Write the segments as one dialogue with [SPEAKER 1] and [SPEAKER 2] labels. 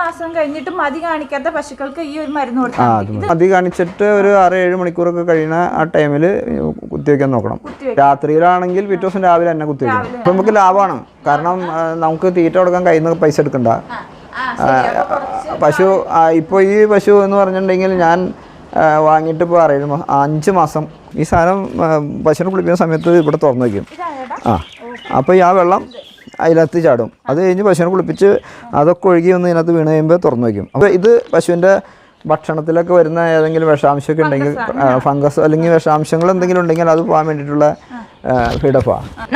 [SPEAKER 1] മാസം കഴിഞ്ഞിട്ട് മതി കാണിക്കാത്ത പശുക്കൾക്ക് ഈ ഒരു മരുന്ന്
[SPEAKER 2] ആ മതി. കാണിച്ചിട്ട് ഒരു ആറ് ഏഴ് മണിക്കൂറൊക്കെ കഴിയുന്ന ആ ടൈമിൽ കുത്തിവെക്കാൻ നോക്കണം. രാത്രിയിലാണെങ്കിൽ പിറ്റേ ദിവസം രാവിലെ തന്നെ കുത്തിവെക്കണം അപ്പം നമുക്ക് ലാഭമാണ്. കാരണം നമുക്ക് തീറ്റ കൊടുക്കാൻ കയ്യിൽ നിന്ന് പൈസ എടുക്കണ്ട. പശു ഇപ്പോൾ ഈ പശു എന്ന് പറഞ്ഞിട്ടുണ്ടെങ്കിൽ ഞാൻ വാങ്ങിയിട്ട് ഇപ്പോൾ ഏഴ് മാസം അഞ്ച് മാസം ഈ സാധനം പശുവിനെ കുളിപ്പിക്കുന്ന സമയത്ത് ഇവിടെ തുറന്നു വയ്ക്കും ആ അപ്പോൾ ഈ ആ വെള്ളം അതിനകത്ത് ചാടും. അത് കഴിഞ്ഞ് പശുവിനെ കുളിപ്പിച്ച് അതൊക്കെ ഒഴുകി വന്ന് ഇതിനകത്ത് വീണ് കഴിയുമ്പോൾ തുറന്നു വയ്ക്കും. അപ്പോൾ ഇത് പശുവിന്റെ ഭക്ഷണത്തിലൊക്കെ വരുന്ന ഏതെങ്കിലും വിഷാംശമൊക്കെ ഉണ്ടെങ്കിൽ ഫംഗസ് അല്ലെങ്കിൽ വിഷാംശങ്ങൾ എന്തെങ്കിലും ഉണ്ടെങ്കിൽ അത് പോകാൻ വേണ്ടിയിട്ടുള്ള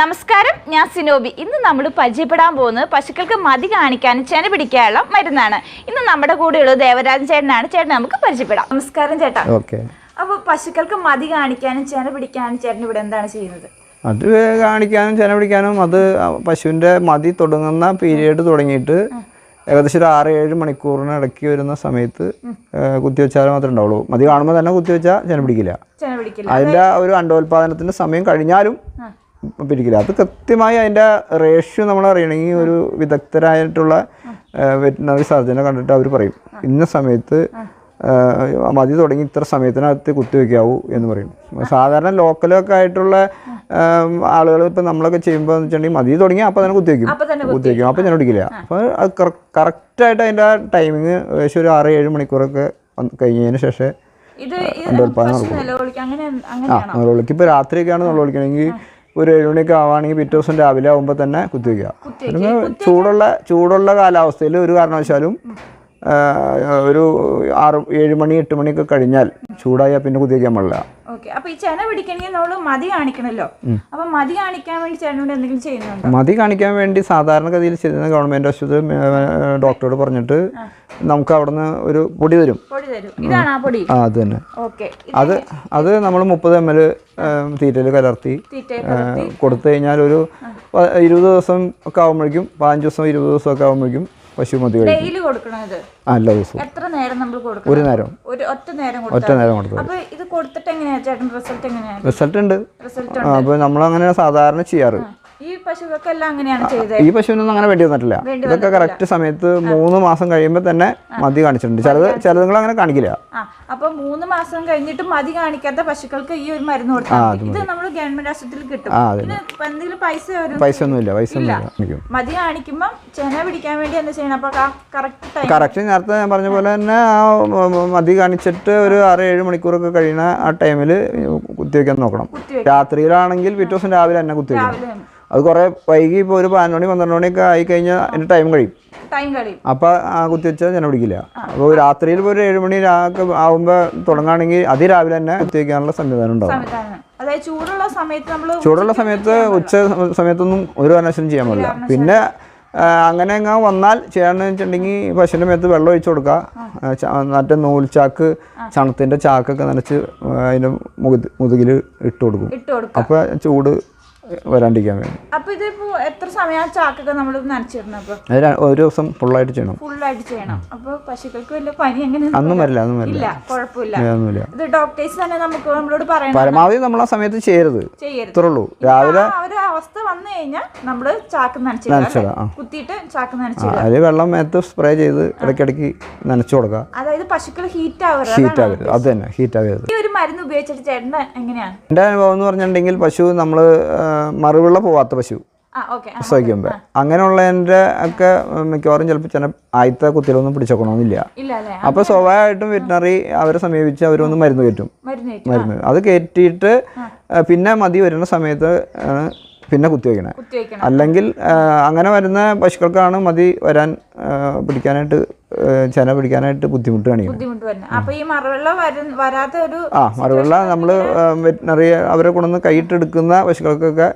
[SPEAKER 1] നമസ്കാരം ഞാൻ സിനോബി. ഇന്ന് നമ്മൾ പരിചയപ്പെടാൻ പോകുന്നത് പശുക്കൾക്ക് മതി കാണിക്കാനും ചെന പിടിക്കാനുള്ള മരുന്നാണ്. ഇന്ന് നമ്മുടെ കൂടെയുള്ള ദേവരാജൻ ചേട്ടനാണ്. ചേട്ടൻ നമുക്ക് പരിചയപ്പെടാം. നമസ്കാരം ചേട്ടാ.
[SPEAKER 2] ഓക്കെ.
[SPEAKER 1] അപ്പോൾ പശുക്കൾക്ക് മതി കാണിക്കാനും ചെന പിടിക്കാനും ചേട്ടൻ ഇവിടെ എന്താണ് ചെയ്യുന്നത്?
[SPEAKER 2] അത് കാണിക്കാനും ചെന പിടിക്കാനും അത് പശുവിന്റെ മതി തുടങ്ങുന്ന പീരീഡ് തുടങ്ങിയിട്ട് ഏകദേശം ഒരു ആറ് ഏഴ് മണിക്കൂറിന് ഇടയ്ക്ക് വരുന്ന സമയത്ത് കുത്തിവെച്ചാൽ മാത്രമേ ഉണ്ടാവുള്ളൂ. മതി കാണുമ്പോൾ തന്നെ കുത്തിവെച്ചാൽ ചെന പിടിക്കില്ല. അതിന്റെ ഒരു അണ്ടോൽപാദനത്തിന്റെ സമയം കഴിഞ്ഞാലും പിടിക്കില്ല. അത് കൃത്യമായി അതിന്റെ റേഷ്യോ നമ്മൾ അറിയണമെങ്കിൽ ഒരു വിദഗ്ധരായിട്ടുള്ള വെറ്റിനറി സർജനെ കണ്ടിട്ട് അവർ പറയും. ഇന്ന സമയത്ത് മതി തുടങ്ങി ഇത്ര സമയത്തിനകത്ത് കുത്തിവെക്കാവൂ എന്ന് പറയും. സാധാരണ ലോക്കലൊക്കെ ആയിട്ടുള്ള ആളുകൾ ഇപ്പം നമ്മളൊക്കെ ചെയ്യുമ്പോൾ എന്ന് വെച്ചിട്ടുണ്ടെങ്കിൽ മതി തുടങ്ങി അപ്പൊ തന്നെ കുത്തിവെക്കും. കുത്തിവെക്കും. അപ്പം ഞാൻ ഒടിക്കില്ല. അപ്പോൾ അത് കറക്റ്റായിട്ട് അതിന്റെ ടൈമിങ് ഏകദേശം ഒരു ആറ് ഏഴ് മണിക്കൂറൊക്കെ കഴിഞ്ഞതിന് ശേഷം
[SPEAKER 1] ഇത് പശു നിലവിളിക്ക്
[SPEAKER 2] ഇപ്പോൾ രാത്രിയൊക്കെയാണ് നുള്ളവിളിക്കണമെങ്കിൽ ഒരു ഏഴുമണിയൊക്കെ ആവുകയാണെങ്കിൽ പിറ്റേ ദിവസം രാവിലെ ആകുമ്പോൾ തന്നെ കുത്തിവെക്കുക. ചൂടുള്ള ചൂടുള്ള കാലാവസ്ഥയിൽ ഒരു കാരണവശാലും ആ, ഒരു ആറ് ഏഴ് മണി എട്ട് മണിയൊക്കെ കഴിഞ്ഞാൽ ചൂടായാൽ പിന്നെ കുതിരിക്കാൻ പാടില്ല
[SPEAKER 1] അപ്പൊ ഈ ചെന പിടിക്കണമെങ്കിൽ നമ്മൾ മതി കാണിക്കണല്ലോ. അപ്പൊ മതി കാണിക്കാൻ വേണ്ടി ചേട്ടനോട് എന്തെങ്കിലും ചെയ്യുന്നുണ്ടോ?
[SPEAKER 2] മതി കാണിക്കാൻ വേണ്ടി സാധാരണഗതിയിൽ ചെയ്യുന്ന ഗവൺമെന്റ് ആശുപത്രി ഡോക്ടറോട് പറഞ്ഞിട്ട് നമുക്ക് അവിടുന്ന് ഒരു പൊടി തരും.
[SPEAKER 1] ആ
[SPEAKER 2] അത് തന്നെ. അത് അത് നമ്മൾ മുപ്പത് എം എൽ തീറ്റയിൽ കലർത്തി കൊടുത്തു കഴിഞ്ഞാൽ ഒരു ഇരുപത് ദിവസം ഒക്കെ ആകുമ്പോഴേക്കും പതിനഞ്ച് ദിവസം ഇരുപത് ദിവസം ഒക്കെ ആകുമ്പോഴേക്കും പശു മതി
[SPEAKER 1] ഡെയിലി കൊടുക്കണം ഇത്?
[SPEAKER 2] ആ എല്ലാ
[SPEAKER 1] എത്ര നേരം നമ്മൾ കൊടുക്കണം?
[SPEAKER 2] ഒരു നേരം.
[SPEAKER 1] ഒരു ഒറ്റ നേരം
[SPEAKER 2] ഒറ്റ നേരം കൊടുത്തു
[SPEAKER 1] അപ്പൊ ഇത് കൊടുത്തിട്ട് എങ്ങനെയാ? ചേട്ടൻ റിസൾട്ട് എങ്ങനെയാണ്
[SPEAKER 2] റിസൾട്ട് ഉണ്ട്.
[SPEAKER 1] റിസൾട്ട്
[SPEAKER 2] അപ്പോൾ നമ്മളങ്ങനെ സാധാരണ ചെയ്യാറ്.
[SPEAKER 1] ഈ അങ്ങനെയാണ് ചെയ്തത്.
[SPEAKER 2] ഈ പശുവിനൊന്നും അങ്ങനെ വേണ്ടി വന്നിട്ടില്ല. ഇതൊക്കെ കറക്റ്റ് സമയത്ത് മൂന്ന് മാസം കഴിയുമ്പോൾ തന്നെ മതി കാണിച്ചിട്ടുണ്ട്. ചിലത് ചിലതുങ്ങൾ അങ്ങനെ കാണിക്കില്ല.
[SPEAKER 1] അപ്പൊ മൂന്ന് മാസം കഴിഞ്ഞിട്ട് മതി കാണിക്കാത്ത പശുക്കൾക്ക് ഈ ഒരു മരുന്ന് കൊടുക്കും ഇത് നമ്മൾ ഗവൺമെന്റ് ആശുപത്രിയിൽ കിട്ടും. എന്തെങ്കിലും പൈസ
[SPEAKER 2] പൈസ ഒന്നുമില്ല പൈസ ഒന്നുമില്ല കാണിക്കും.
[SPEAKER 1] മതി കാണിക്കുമ്പം ചെന പിടിക്കാൻ വേണ്ടി എന്താ ചെയ്യണം? അപ്പൊ കറക്റ്റ്
[SPEAKER 2] നേരത്തെ ഞാൻ പറഞ്ഞ പോലെ തന്നെ ആ മതി കാണിച്ചിട്ട് ഒരു ആറ് ഏഴ് മണിക്കൂറൊക്കെ കഴിയുന്ന ആ ടൈമിൽ കുത്തിവെക്കാൻ നോക്കണം. രാത്രിയിലാണെങ്കിൽ പിറ്റേ ദിവസം രാവിലെ തന്നെ കുത്തിവെക്കണം. അത് കുറേ വൈകി ഇപ്പോൾ ഒരു പതിനൊന്ന് മണി പന്ത്രണ്ട് മണിയൊക്കെ ആയി കഴിഞ്ഞാൽ അതിന്റെ ടൈം കഴിയും.
[SPEAKER 1] ടൈം കളയും
[SPEAKER 2] അപ്പോൾ ആ കുത്തിവെച്ചാൽ ഞാൻ പിടിക്കില്ല. അപ്പോൾ രാത്രിയിൽ ഇപ്പോൾ ഒരു ഏഴ് മണി ആകുമ്പോൾ തുടങ്ങുകയാണെങ്കിൽ അതിരാവിലെ തന്നെ കുത്തിവെക്കാനുള്ള സംവിധാനം ഉണ്ടാവും.
[SPEAKER 1] ചൂടുള്ള സമയത്ത് നമ്മൾ
[SPEAKER 2] ചൂടുള്ള സമയത്ത് ഉച്ച സമയത്തൊന്നും ഒരു കാരണവശാലും ചെയ്യാൻ പാടില്ല. പിന്നെ ആ, അങ്ങനെ അങ്ങ് വന്നാൽ ചെയ്യാന്ന് വെച്ചിട്ടുണ്ടെങ്കിൽ പശുവിന്റെ മേത്ത് വെള്ളം ഒഴിച്ചു കൊടുക്കുക. മറ്റേ നൂൽ ചാക്ക് ചണത്തിന്റെ ചാക്കൊക്കെ നനച്ച് അതിന്റെ മുതുകിൽ മുതുകിൽ ഇട്ട് കൊടുക്കും.
[SPEAKER 1] ഇട്ട് കൊടുക്കും
[SPEAKER 2] അപ്പോൾ ചൂട് വരാണ്ടിരിക്കാൻ വേണ്ടി.
[SPEAKER 1] അപ്പൊ ഇതിപ്പോ എത്ര സമയം ചാക്കൊക്കെ നമ്മൾ നനച്ചിടണം അപ്പൊ
[SPEAKER 2] അത് ഒരു ദിവസം ഫുള്ളായിട്ട് ചെയ്യണം.
[SPEAKER 1] ഫുള്ളായിട്ട് ചെയ്യണം. അപ്പൊ പശുക്കൾക്ക് വലിയ പനി എങ്ങനെ
[SPEAKER 2] അന്നും വരില്ല അന്നും വരില്ല.
[SPEAKER 1] കുഴപ്പമില്ല. ഇത് ഡോക്ടേഴ്സ് തന്നെ നമുക്ക് നമ്മളോട് പറയാം
[SPEAKER 2] പരമാവധി നമ്മൾ ആ സമയത്ത് ചെയ്യരുത്.
[SPEAKER 1] ചെയ്യരുത്.
[SPEAKER 2] രാവിലെ
[SPEAKER 1] അവസ്ഥ വന്നു കഴിഞ്ഞാൽ നമ്മൾ ചാക്ക് നനച്ചിടുക കുത്തിയിട്ട് ചാക്ക്
[SPEAKER 2] നനച്ചു
[SPEAKER 1] നനച്ചിടുക.
[SPEAKER 2] അതിൽ വെള്ളം മേത്ത് സ്പ്രേ ചെയ്ത് ഇടയ്ക്കിടയ്ക്ക് നനച്ചു കൊടുക്കുക.
[SPEAKER 1] അതായത് പശുക്കൾ ഹീറ്റ് ആവരുത്
[SPEAKER 2] ഹീറ്റ് ആവരുത് അത് തന്നെ ഹീറ്റ് ആവരുത്
[SPEAKER 1] ഈ ഒരു മരുന്ന് ഉപയോഗിച്ചിട്ട് ചേട്ടൻ എങ്ങനെയാണ്
[SPEAKER 2] എന്റെ അനുഭവം എന്ന് പറഞ്ഞിട്ടുണ്ടെങ്കിൽ പശു നമ്മൾ മറുവിള്ള പോവാത്ത പശു പ്രസവിക്കുമ്പോൾ അങ്ങനെയുള്ളതിന്റെ ഒക്കെ മിക്കവാറും ചിലപ്പോൾ ചില ആദ്യത്തെ കുത്തിലൊന്നും പിടിച്ചോക്കണമെന്നില്ല അപ്പോൾ സ്വാഭാവികമായിട്ടും വെറ്റിനറി അവരെ സമീപിച്ച് അവരൊന്ന് മരുന്ന് കയറ്റും.
[SPEAKER 1] മരുന്ന്.
[SPEAKER 2] അത് കയറ്റിയിട്ട് പിന്നെ മതി വരുന്ന സമയത്ത് പിന്നെ കുത്തിവെക്കണേ അല്ലെങ്കിൽ അങ്ങനെ വരുന്ന പശുക്കൾക്കാണ് മതി വരാൻ പിടിക്കാനായിട്ട് ചെന പിടിക്കാനായിട്ട് ബുദ്ധിമുട്ട് കാണിക്കുന്നത്
[SPEAKER 1] അപ്പൊ ഒരു
[SPEAKER 2] ആ മറുവെള്ള നമ്മൾ വെറ്റിനറി അവരെ കൊണ്ടുവന്ന് കൈയിട്ടെടുക്കുന്ന പശുക്കൾക്കൊക്കെ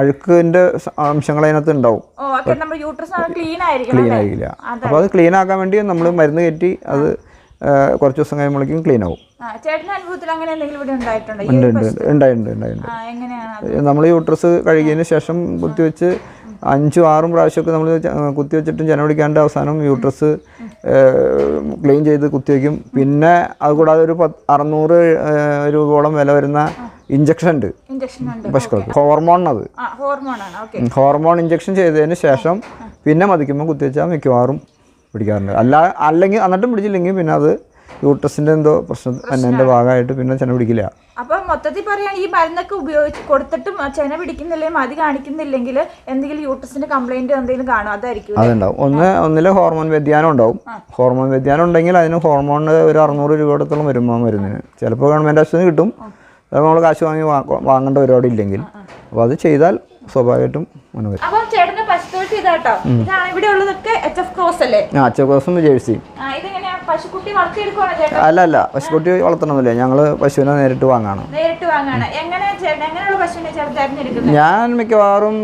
[SPEAKER 2] അഴുക്കിന്റെ അംശങ്ങൾ അതിനകത്ത് ഉണ്ടാവും.
[SPEAKER 1] ക്ലീൻ?
[SPEAKER 2] ആയിരിക്കില്ല. അപ്പോൾ അത് ക്ലീൻ ആക്കാൻ വേണ്ടി നമ്മൾ മരുന്ന് കയറ്റി അത് കുറച്ച് ദിവസം കഴിയുമ്പോഴേക്കും ക്ലീൻ ആവും. നമ്മൾ യൂട്രസ് കഴുകിയതിന് ശേഷം കുത്തിവെച്ച് അഞ്ചും ആറും പ്രാവശ്യമൊക്കെ നമ്മൾ കുത്തിവെച്ചിട്ടും ജനം പിടിക്കാണ്ട് അവസാനം യൂട്രസ് ക്ലീൻ ചെയ്ത് കുത്തിവെക്കും പിന്നെ അതുകൂടാതെ ഒരു പത്ത് അറുന്നൂറ് രൂപയോളം വില വരുന്ന ഇഞ്ചക്ഷൻ ഉണ്ട്. പശുക്കൾക്ക് ഹോർമോണത്
[SPEAKER 1] ആ ഹോർമോൺ അത്
[SPEAKER 2] ഹോർമോൺ ഇഞ്ചക്ഷൻ ചെയ്തതിന് ശേഷം പിന്നെ മതിക്കുമ്പോൾ കുത്തിവെച്ചാൽ മിക്കവാറും പിടിക്കാറുണ്ട്. അല്ല അല്ലെങ്കിൽ എന്നിട്ടും പിടിച്ചില്ലെങ്കിൽ പിന്നെ അത് യൂട്രസിന്റെ എന്തോ പ്രശ്നം എന്റെ ഭാഗമായിട്ട് പിന്നെ ചെന പിടിക്കില്ല.
[SPEAKER 1] അപ്പൊ മൊത്തത്തിൽ പറയുകയാണ് ഈ മരുന്നൊക്കെ ഉപയോഗിച്ച് കൊടുത്തിട്ടും ചെന പിടിക്കുന്നില്ലെങ്കിൽ മതി കാണിക്കുന്നില്ലെങ്കിൽ എന്തെങ്കിലും യൂട്രസിന്റെ കംപ്ലൈന്റ് എന്തെങ്കിലും കാണും അതായിരിക്കും
[SPEAKER 2] അതുണ്ടാവും. ഒന്ന് ഒന്നിലെ ഹോർമോൺ വ്യതിയാനം ഉണ്ടാവും. ഹോർമോൺ വ്യതിയാനം ഉണ്ടെങ്കിൽ അതിന് ഹോർമോൺ ഒരു അറുന്നൂറ് രൂപയോടത്തോളം വരുമ്പോൾ മരുന്നിന്. ചിലപ്പോൾ ഗവൺമെന്റ് ആശുപത്രി കിട്ടും. നമ്മൾ കാശ് വാങ്ങി വാങ്ങേണ്ട ഒരുപാട് ഇല്ലെങ്കിൽ. അപ്പോൾ അത് ചെയ്താൽ സ്വാഭാവികമായിട്ടും അങ്ങനെ
[SPEAKER 1] ഇതാണ് ഇവിടെ ഉള്ളതൊക്കെ എച്ച് എഫ് ക്രോസ് അല്ലേ?
[SPEAKER 2] ജേഴ്സിയും അല്ല അല്ല പശുക്കുട്ടി വളർത്തണമെന്നില്ല ഞങ്ങൾ പശുവിനെ നേരിട്ട് വാങ്ങാണ്.
[SPEAKER 1] പശുവിനെ
[SPEAKER 2] ഞാൻ മിക്കവാറും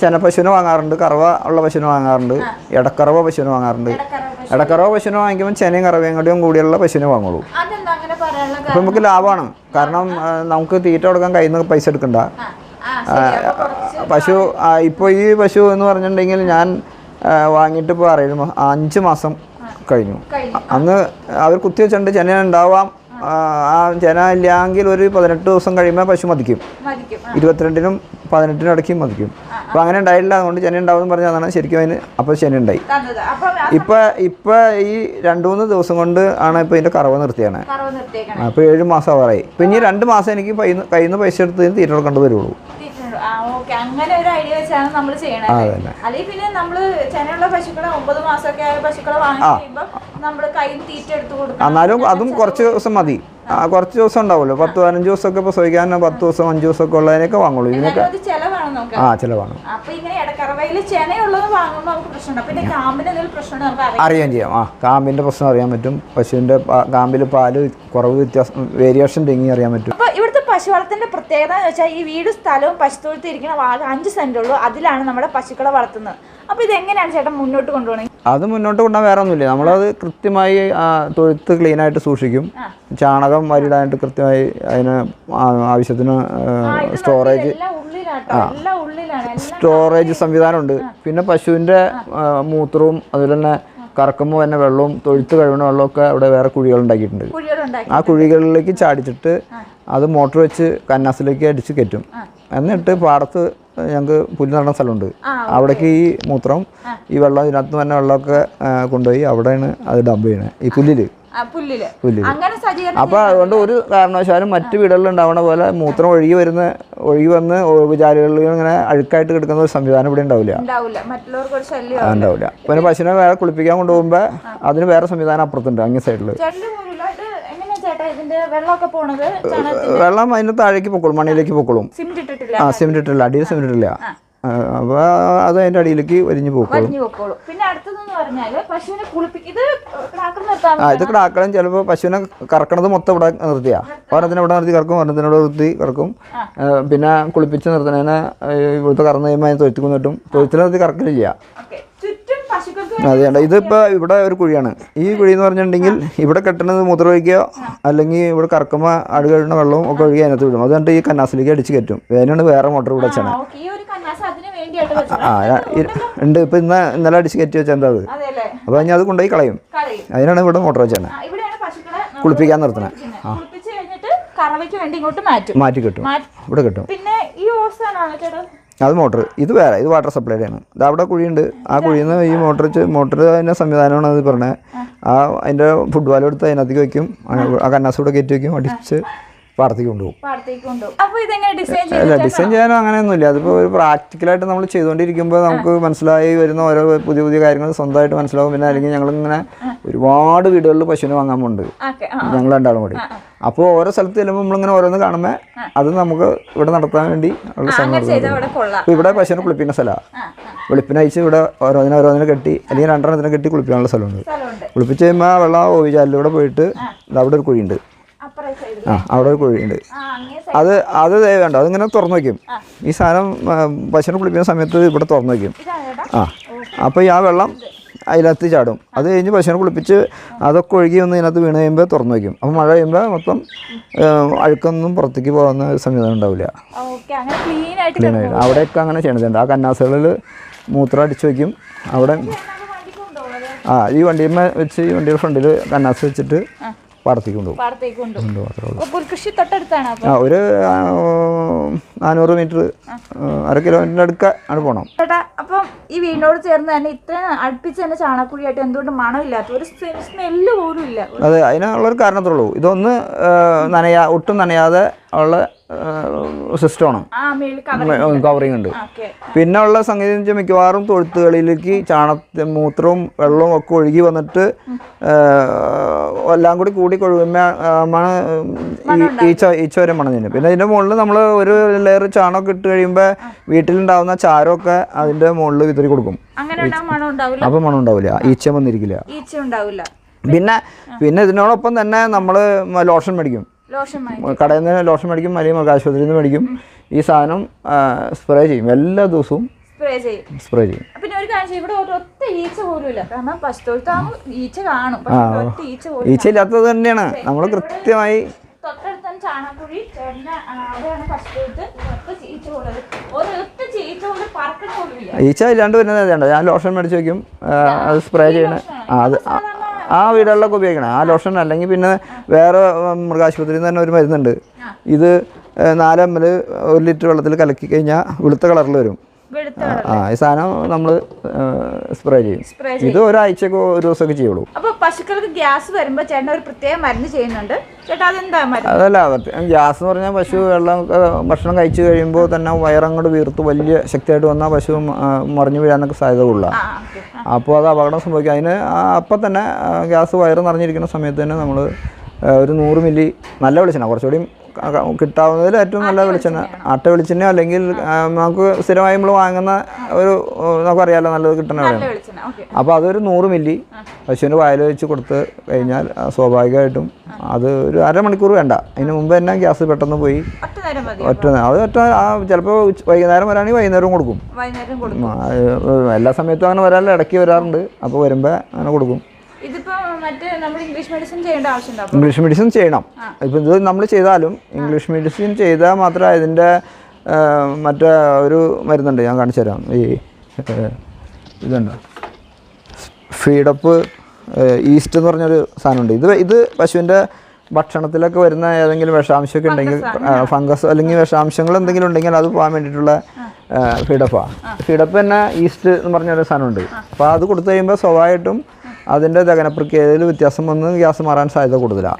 [SPEAKER 2] ചെന ചെനപ്പശുവിനെ വാങ്ങാറുണ്ട് കറവ ഉള്ള പശുവിനെ വാങ്ങാറുണ്ട് ഇടക്കറവ പശുവിനെ വാങ്ങാറുണ്ട്. ഇടക്കറവ പശുവിനെ. വാങ്ങിക്കുമ്പോൾ ചെനയും കറവയും കൂടിയും കൂടിയുള്ള പശുവിനെ വാങ്ങുള്ളൂ. അപ്പം നമുക്ക് ലാഭമാണ്. കാരണം നമുക്ക് തീറ്റ കൊടുക്കാൻ കയ്യിൽ നിന്ന് പൈസ എടുക്കണ്ട. പശു ഇപ്പോൾ ഈ പശു എന്ന് പറഞ്ഞിട്ടുണ്ടെങ്കിൽ ഞാൻ വാങ്ങിയിട്ട് ഇപ്പോൾ അറിയില്ല മാ- അഞ്ച് മാസം കഴിഞ്ഞു. അന്ന് അവർ കുത്തി വെച്ചിട്ടുണ്ട് ചെന ഉണ്ടാവാം. ആ, ചെന ഇല്ലെങ്കിൽ ഒരു പതിനെട്ട് ദിവസം കഴിയുമ്പോൾ പശു മതിക്കും. ഇരുപത്തിരണ്ടിനും പതിനെട്ടിനും ഇടയ്ക്ക് മതിക്കും. അപ്പോൾ അങ്ങനെ ഉണ്ടായില്ല അതുകൊണ്ട് ശനി ഉണ്ടാവും എന്ന് പറഞ്ഞതാണ്. ശരിക്കും അതിന് അപ്പോൾ ശനി ഉണ്ടായി.
[SPEAKER 1] തന്നത്. അപ്പൊ ആ
[SPEAKER 2] ഇപ്പം ഇപ്പം ഈ രണ്ട് മൂന്ന് ദിവസം കൊണ്ട് ആണ് ഇപ്പോൾ ഇതിന്റെ കറവ് നിർത്തിയാണ്. അപ്പോൾ ഏഴ് മാസം ആവാറായി. ഇപ്പം ഇനി രണ്ട് മാസം എനിക്ക് കയ്യിൽ നിന്ന് പൈസ എടുത്ത് തീറ്റ കൊടുക്കേണ്ടി വരുള്ളൂ.
[SPEAKER 1] അങ്ങനെ ഒരു ഐഡിയ വെച്ചാണ് നമ്മൾ ചെയ്യണത്.
[SPEAKER 2] അതെ.
[SPEAKER 1] അല്ലെങ്കിൽ പിന്നെ നമ്മൾ ചെനയുള്ള പശുക്കളെ ഒമ്പത് മാസമൊക്കെ ആയ പശുക്കളെ വാങ്ങി കഴിയുമ്പോൾ
[SPEAKER 2] എന്നാലും അതും കുറച്ച് ദിവസം മതി. കുറച്ച് ദിവസം ഉണ്ടാവുമല്ലോ. പത്ത് പതിനഞ്ച് ദിവസമൊക്കെ സഹിക്കാൻ പത്ത് ദിവസം അഞ്ചു ദിവസം ഒക്കെ ഉള്ളതിനൊക്കെ വാങ്ങുള്ളൂ. ഇതിനൊക്കെ ആ ചിലവാണ്. അറിയാൻ ചെയ്യാം. ആ കാമ്പിന്റെ പ്രശ്നം അറിയാൻ പറ്റും. പശുവിന്റെ കാമ്പിൽ പാൽ കുറവ് വ്യത്യാസം വേരിയേഷൻ തെങ്ങി അറിയാൻ പറ്റും.
[SPEAKER 1] ഇവിടുത്തെ പശു വളർത്തിന്റെ പ്രത്യേകത എന്ന് വെച്ചാൽ ഈ വീട് സ്ഥലവും പശുത്തൊഴുത്തിരിക്കുന്ന ആകെ അഞ്ച് സെന്റ് ഉള്ളൂ അതിലാണ് നമ്മുടെ പശുക്കളെ വളർത്തുന്നത്. അപ്പൊ ഇത് എങ്ങനെയാണ് ചേട്ടൻ മുന്നോട്ട് കൊണ്ടുപോകണത്
[SPEAKER 2] അത് മുന്നോട്ട് കൊണ്ടുപോകാൻ വേറെ ഒന്നുമില്ല. നമ്മളത് കൃത്യമായി തൊഴുത്ത് ക്ലീനായിട്ട് സൂക്ഷിക്കും. ചാണകം വരിടാനായിട്ട് കൃത്യമായി അതിന് ആവശ്യത്തിന് സ്റ്റോറേജ് സ്റ്റോറേജ് സംവിധാനമുണ്ട്. പിന്നെ പശുവിന്റെ മൂത്രവും അതുപോലെ തന്നെ കറക്കുമ്പോൾ തന്നെ വെള്ളവും തൊഴുത്ത് കഴുകുന്ന വെള്ളമൊക്കെ അവിടെ വേറെ കുഴികൾ ഉണ്ടാക്കിയിട്ടുണ്ട് ആ കുഴികളിലേക്ക് ചാടിച്ചിട്ട് അത് മോട്ടോർ വെച്ച് കന്നാസിലേക്ക് അടിച്ച് കയറ്റും. എന്നിട്ട് പാടത്ത് ഞങ്ങൾക്ക് പുല്ല് നടന്ന സ്ഥലമുണ്ട് അവിടേക്ക് ഈ മൂത്രം ഈ വെള്ളം ഇതിനകത്ത് തന്നെ വെള്ളമൊക്കെ കൊണ്ടുപോയി അവിടെയാണ് അത് ഡംപ് ചെയ്യണത് ഈ പുല്ലിൽ. പുല്ലിൽ. അപ്പൊ അതുകൊണ്ട് ഒരു കാരണവശാലും മറ്റു വീടുകളിൽ ഉണ്ടാവണ പോലെ മൂത്രം ഒഴുകി വരുന്ന ഒഴുകി വന്ന് ഉപചാരികളിൽ ഇങ്ങനെ അഴുക്കായിട്ട് കിടക്കുന്ന ഒരു സംവിധാനം ഇവിടെ ഉണ്ടാവില്ല.
[SPEAKER 1] ഉണ്ടാവില്ല.
[SPEAKER 2] പിന്നെ പശുവിനെ വേറെ കുളിപ്പിക്കാൻ കൊണ്ടുപോകുമ്പോ അതിന് വേറെ സംവിധാനം അപ്പുറത്തുണ്ട് അങ്ങേ സൈഡിൽ വെള്ളം അതിന്റെ താഴേക്ക് പൊക്കോളും മണ്ണിലേക്ക് പൊക്കോളും. ആ സിമെന്റ് ഇട്ടില്ല അടിയിൽ സിമെന്റ് ഇട്ടില്ല. അപ്പൊ അത് അതിന്റെ അടിയിലേക്ക് വലിഞ്ഞു പോക്കോളും.
[SPEAKER 1] ചിലപ്പോ
[SPEAKER 2] ആ ഇത് കിടാക്കളും ചിലപ്പോൾ പശുവിനെ കറക്കണത് മൊത്തം ഇവിടെ നിർത്തിയാ. ഒരെണ്ണത്തിന് ഇവിടെ നിർത്തി കറക്കും ഒരെണ്ണത്തിന് ഇവിടെ നിർത്തി കറക്കും. പിന്നെ കുളിപ്പിച്ച് നിർത്തണേനെ ഇവിടുത്തെ കറന്നു കഴിയുമ്പോൾ അതിന് തൊഴുത്തിക്ക് നിട്ടും തൊഴുത്തിൽ നിർത്തി കറക്കലില്ല അതെ ഇതിപ്പോ ഇതിപ്പോൾ ഇവിടെ ഒരു കുഴിയാണ്. ഈ കുഴി എന്ന് പറഞ്ഞിട്ടുണ്ടെങ്കിൽ ഇവിടെ കെട്ടണത് മുദ്ര ഒഴിക്കുകയോ അല്ലെങ്കിൽ ഇവിടെ കറക്കുമ്പോൾ അടി കഴിയുന്ന വെള്ളവും ഒക്കെ ഒഴുകി അതിനകത്ത് വിടും. അതുകൊണ്ട് ഈ കന്നാസിലേക്ക് അടിച്ച് കയറ്റും. വേനാണ് വേറെ മോട്ടർ ഇവിടെ വെച്ചാണ്. ആ ഉണ്ട്. ഇപ്പം ഇന്ന് ഇന്നലെ അടിച്ച് കയറ്റി വെച്ചാൽ എന്താ അത്? അപ്പോൾ ഞാൻ അത് കൊണ്ടുപോയി കളയും. അതിനാണ് ഇവിടെ മോട്ടർ വെച്ചാണ്. കുളിപ്പിക്കാൻ നിർത്തണേ.
[SPEAKER 1] ആ. കറവയ്ക്ക് വേണ്ടി ഇങ്ങോട്ട് മാറ്റും.
[SPEAKER 2] മാറ്റി കിട്ടും. ഇവിടെ കിട്ടും.
[SPEAKER 1] പിന്നെ ഈ ഓസാണോ ചേട്ടാ?
[SPEAKER 2] അത് മോട്ടർ ഇത് വേറെ ഇത് വാട്ടർ സപ്ലൈഡ് ആണ്. ഇത് അവിടെ കുഴിയുണ്ട്. ആ കുഴിയിൽ നിന്ന് ഈ മോട്ടർ മോട്ടർ അതിന്റെ സംവിധാനമാണ് അത് പറഞ്ഞത്. ആ. അതിന്റെ ഫുട്ബോൾ എടുത്ത് അതിനകത്തേക്ക് വയ്ക്കും ആ കന്നാസ് കൂടെ കയറ്റി വയ്ക്കും അടിച്ച്
[SPEAKER 1] ഡിസൈൻ
[SPEAKER 2] ചെയ്യാനോ അങ്ങനെയൊന്നുമില്ല. അതിപ്പോൾ ഒരു പ്രാക്ടിക്കലായിട്ട് നമ്മൾ ചെയ്തുകൊണ്ടിരിക്കുമ്പോൾ നമുക്ക് മനസ്സിലായി വരുന്ന ഓരോ പുതിയ പുതിയ കാര്യങ്ങൾ സ്വന്തമായിട്ട് മനസ്സിലാവും. പിന്നെ അല്ലെങ്കിൽ ഞങ്ങളിങ്ങനെ ഒരുപാട് വീടുകളിൽ പശുവിനെ വാങ്ങാൻ
[SPEAKER 1] ആ.
[SPEAKER 2] ഞങ്ങൾ രണ്ടാളും കൂടി. അപ്പോൾ ഓരോ സ്ഥലത്ത് ചെല്ലുമ്പോൾ നമ്മളിങ്ങനെ ഓരോന്ന് കാണുമ്പോൾ അത് നമുക്ക് ഇവിടെ നടത്താൻ വേണ്ടി ഉള്ള അപ്പോൾ ഇവിടെ പശുവിനെ കുളിപ്പിക്കുന്ന സ്ഥലമാണ് വെളുപ്പിനയച്ച് ഇവിടെ ഓരോന്നിനെ ഓരോന്നിനെ കെട്ടി അല്ലെങ്കിൽ രണ്ടെണ്ണത്തിനെ കെട്ടി കുളിപ്പിക്കാനുള്ള സ്ഥലമുണ്ട്. കുളിപ്പിച്ച് കഴിയുമ്പോൾ ആ വെള്ളം ഓവിചാലിലൂടെ പോയിട്ട് അവിടെ ഒരു കുഴിയുണ്ട്. ആ അവിടെ ഒരു കുഴിയുണ്ട് അത് അത് വേണ്ട അതിങ്ങനെ തുറന്നു വയ്ക്കും ഈ സാധനം പശുവിനെ കുളിപ്പിക്കുന്ന സമയത്ത് ഇവിടെ തുറന്നു വയ്ക്കും ആ അപ്പോൾ ഈ ആ വെള്ളം അതിനകത്ത് ചാടും. അത് കഴിഞ്ഞ് പശുവിനെ കുളിപ്പിച്ച് അതൊക്കെ ഒഴുകി വന്ന് ഇതിനകത്ത് വീണ് കഴിയുമ്പോൾ തുറന്നു വയ്ക്കും അപ്പോൾ മഴ കഴിയുമ്പോൾ മൊത്തം അഴുക്കൊന്നും പുറത്തേക്ക് പോകുന്ന ഒരു സംവിധാനം ഉണ്ടാവില്ല.
[SPEAKER 1] ക്ലീൻ ആയിട്ട്
[SPEAKER 2] അവിടെയൊക്കെ അങ്ങനെ ചെയ്യണതുണ്ട് ആ കന്നാസുകളിൽ മൂത്രം അടിച്ചു വയ്ക്കും അവിടെ ആ ഈ വണ്ടിയുമ്മ വെച്ച് ഈ വണ്ടിയുടെ ഫ്രണ്ടിൽ കന്നാസ് വെച്ചിട്ട് പാടത്തേക്ക് കൊണ്ടുപോകും.
[SPEAKER 1] പുൽകൃഷി തൊട്ടടുത്താണ്
[SPEAKER 2] ആ ഒരു നാനൂറ് മീറ്റർ അര കിലോമീറ്ററിന്റെ അടുക്ക ആണ് പോകണം
[SPEAKER 1] ചേട്ടാ അപ്പം ഈ വീടിനോട് ചേർന്ന് തന്നെ ഇത്രയും അടുപ്പിച്ച് തന്നെ ചാണകക്കുഴിയായിട്ട് എന്തുകൊണ്ട് മണമില്ലാത്ത ഒരു സ്മെല്ല് പോലും ഇല്ല.
[SPEAKER 2] അതെ അതിനുള്ളൊരു കാരണത്തുള്ളൂ ഇതൊന്ന് നനയാ ഒട്ടും നനയാതെ ഉള്ള സിസ്റ്റമാണ് കവറിങ് ഉണ്ട്. പിന്നെ ഉള്ള സംഗതി വെച്ചാൽ മിക്കവാറും തൊഴുത്തുകളിലേക്ക് ചാണ മൂത്രവും വെള്ളവും ഒക്കെ ഒഴുകി വന്നിട്ട് എല്ലാം കൂടി കൂടി കൊഴുകുമ്പോഴാണ് ഈച്ച ഈച്ച വരെ മണം തിന്നും. പിന്നെ അതിന്റെ മുകളിൽ നമ്മൾ ഒരു ലെയർ ചാണകം ഇട്ട് കഴിയുമ്പോൾ വീട്ടിലുണ്ടാവുന്ന ചാരമൊക്കെ അതിന്റെ മുകളിൽ വിതറി കൊടുക്കും. അപ്പൊ മണം ഉണ്ടാവില്ല ഈച്ച വന്നിരിക്കില്ല. പിന്നെ പിന്നെ ഇതിനോടൊപ്പം തന്നെ നമ്മൾ ലോഷൻ മേടിക്കും. കടയിൽ നിന്ന് ലോഷൻ മേടിക്കും അല്ലെങ്കിൽ മൃഗാശുപത്രിയിൽ നിന്ന് മേടിക്കും. ഈ സാധനം സ്പ്രേ ചെയ്യും. എല്ലാ ദിവസവും
[SPEAKER 1] സ്പ്രേ ചെയ്യും.
[SPEAKER 2] സ്പ്രേ ചെയ്യും.
[SPEAKER 1] പിന്നെ ഒരു കാര്യം ഇവിടെ ഒരൊറ്റ ഈച്ച പോലും ഇല്ല. കാരണം പശുത്തൊഴുത്താകുമ്പോൾ ഈച്ച കാണും. ഈച്ച
[SPEAKER 2] ഇല്ലാത്തത് തന്നെയാണ്. നമ്മൾ കൃത്യമായി
[SPEAKER 1] തൊട്ടടുത്ത് തന്നെ ചാണകക്കുഴി ചേട്ടന്റെ ആ, അവിടെയാണ് പശുത്തൊഴുത്ത്. ഈച്ച പോലും ഒരൊറ്റ ഈച്ച കൊണ്ട് പോലും
[SPEAKER 2] ഈച്ച ഇല്ലാണ്ട് വരുന്നത് ഞാൻ ലോഷൻ മേടിച്ച് വെക്കും. അത് സ്പ്രേ ചെയ്യണേ അത് ആ- വീടുകളിലൊക്കെ ഉപയോഗിക്കണം ആ ലോഷൻ അല്ലെങ്കിൽ പിന്നെ വേറെ മൃഗാശുപത്രിയിൽ നിന്ന് തന്നെ ഒരു മരുന്നുണ്ട്. ഇത് നാല് എം എൽ ഒരു ലിറ്റർ വെള്ളത്തിൽ കലക്കി കഴിഞ്ഞാൽ വെളുത്ത കളറിൽ വരും. ആ ഈ സാധനം നമ്മൾ സ്പ്രേ ചെയ്യും. ഇത് ഒരാഴ്ചക്ക് ഒരു ദിവസമൊക്കെ ചെയ്യുള്ളൂ.
[SPEAKER 1] അപ്പൊ പശുക്കൾക്ക് ഗ്യാസ് വരുമ്പോ ചേട്ടൻ ഒരു പ്രത്യേക മരുന്ന് ചെയ്യുന്നുണ്ട്. ചേട്ടാ അതെന്താ
[SPEAKER 2] അതല്ല ഗ്യാസ് എന്ന് പറഞ്ഞാൽ പശു വെള്ളം ഭക്ഷണം കഴിച്ചു കഴിയുമ്പോൾ തന്നെ വയറങ്ങോട്ട് വീർത്ത് വലിയ ശക്തിയായിട്ട് വന്നാൽ പശു മറിഞ്ഞു വീഴാനൊക്കെ സാധ്യത
[SPEAKER 1] ഉള്ള
[SPEAKER 2] അപ്പോൾ അത് അപകടം സംഭവിക്കും. അതിന് അപ്പം തന്നെ ഗ്യാസ് വയറ് നിറഞ്ഞിരിക്കുന്ന സമയത്ത് തന്നെ നമ്മൾ ഒരു നൂറ് മില്ലി നല്ല വെളിച്ചെണ്ണ കുറച്ചുകൂടി കിട്ടാവുന്നതിൽ ഏറ്റവും നല്ല വെളിച്ചെണ്ണ. ആട്ട വെളിച്ചെണ്ണ അല്ലെങ്കിൽ നമുക്ക് സ്ഥിരമായി നമ്മൾ വാങ്ങുന്ന ഒരു നമുക്കറിയാലോ നല്ലത് കിട്ടണ
[SPEAKER 1] വെളിച്ചെണ്ണ.
[SPEAKER 2] അപ്പോൾ അതൊരു നൂറ് മില്ലി പശുവിന്റെ വായൽ വെച്ച് കൊടുത്ത് കഴിഞ്ഞാൽ സ്വാഭാവികമായിട്ടും അത് ഒരു അരമണിക്കൂർ വേണ്ട. അതിന് മുമ്പ് തന്നെ ഗ്യാസ് പെട്ടെന്ന് പോയി.
[SPEAKER 1] ഒറ്റ
[SPEAKER 2] അത് ഒറ്റ ആ ചിലപ്പോൾ വൈകുന്നേരം വരാണെങ്കിൽ
[SPEAKER 1] വൈകുന്നേരം കൊടുക്കും.
[SPEAKER 2] എല്ലാ സമയത്തും അങ്ങനെ വരാറില്ല. ഇടയ്ക്ക് വരാറുണ്ട്. അപ്പോൾ വരുമ്പോൾ അങ്ങനെ കൊടുക്കും.
[SPEAKER 1] ഇതിപ്പോ മറ്റേ നമ്മൾ ഇംഗ്ലീഷ് മെഡിസിൻ ചെയ്യേണ്ട ആവശ്യമുണ്ടോ അപ്പൊ?
[SPEAKER 2] ഇംഗ്ലീഷ് മെഡിസിൻ ചെയ്യണം. ഇപ്പം ഇത് നമ്മൾ ചെയ്താലും ഇംഗ്ലീഷ് മെഡിസിൻ ചെയ്താൽ മാത്രമേ ഇതിന്റെ മറ്റേ ഒരു മരുന്നുണ്ട് ഞാൻ കാണിച്ചു തരാം. ഈ ഇതുണ്ട്. ഫീഡപ്പ് ഈസ്റ്റ് എന്ന് പറഞ്ഞൊരു സാധനമുണ്ട്. ഇത് ഇത് പശുവിന്റെ ഭക്ഷണത്തിലൊക്കെ വരുന്ന ഏതെങ്കിലും വിഷാംശമൊക്കെ ഉണ്ടെങ്കിൽ ഫംഗസ് അല്ലെങ്കിൽ വിഷാംശങ്ങൾ എന്തെങ്കിലും ഉണ്ടെങ്കിൽ അത് പോകാൻ വേണ്ടിയിട്ടുള്ള ഫീഡപ്പാണ് ഫീഡപ്പ് തന്നെ ഈസ്റ്റ് എന്ന് പറഞ്ഞൊരു സാധനമുണ്ട്. അപ്പോൾ അത് കൊടുത്തു കഴിയുമ്പോൾ സ്വാഭാവികമായിട്ടും അതിന്റെ ദഹനപ്രക്രിയയിൽ വ്യത്യാസം വന്ന് ഗ്യാസ് മാറാൻ സാധ്യത കൂടുതലാണ്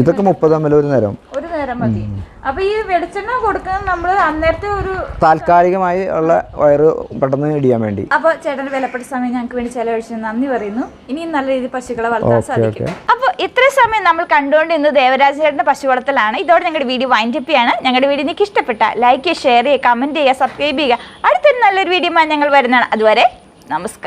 [SPEAKER 2] ഇതൊക്കെ മുപ്പത് എം എൽ ഒരു നേരം.
[SPEAKER 1] ഒരു നേരം മതി. അപ്പൊ ഈ വെളിച്ചെണ്ണ കൊടുക്കുന്നത് നമ്മൾ അന്നേരത്തെ ഒരു
[SPEAKER 2] താൽക്കാലികമായി ഉള്ള വയറ് പെട്ടെന്ന് ഇടിയാൻ വേണ്ടി.
[SPEAKER 1] അപ്പൊ ചേട്ടന്റെ വിലപ്പെട്ട സമയം ഞങ്ങൾക്ക് വേണ്ടി ചെലവഴിച്ചു നന്ദി പറയുന്നു. ഇനിയും നല്ല രീതിയിൽ പശുക്കളെ വളർത്താൻ സാധിക്കും. അപ്പോൾ ഇത്ര സമയം നമ്മൾ കണ്ടുകൊണ്ടിരുന്നത് ദേവരാജ ചേട്ടന്റെ പശു വളർത്തലാണ് ഇതോടെ ഞങ്ങളുടെ വീഡിയോ വൈൻഡപ്പ് ചെയ്യാണ്. ഞങ്ങളുടെ വീഡിയോ നിങ്ങൾക്ക് ഇഷ്ടപ്പെട്ട ലൈക്ക് ചെയ്യുക ഷെയർ ചെയ്യുക കമന്റ് ചെയ്യുക സബ്സ്ക്രൈബ് ചെയ്യുക. അടുത്തൊരു നല്ലൊരു വീഡിയോ ഞങ്ങൾ വരുന്നതാണ്. അതുവരെ നമസ്കാരം.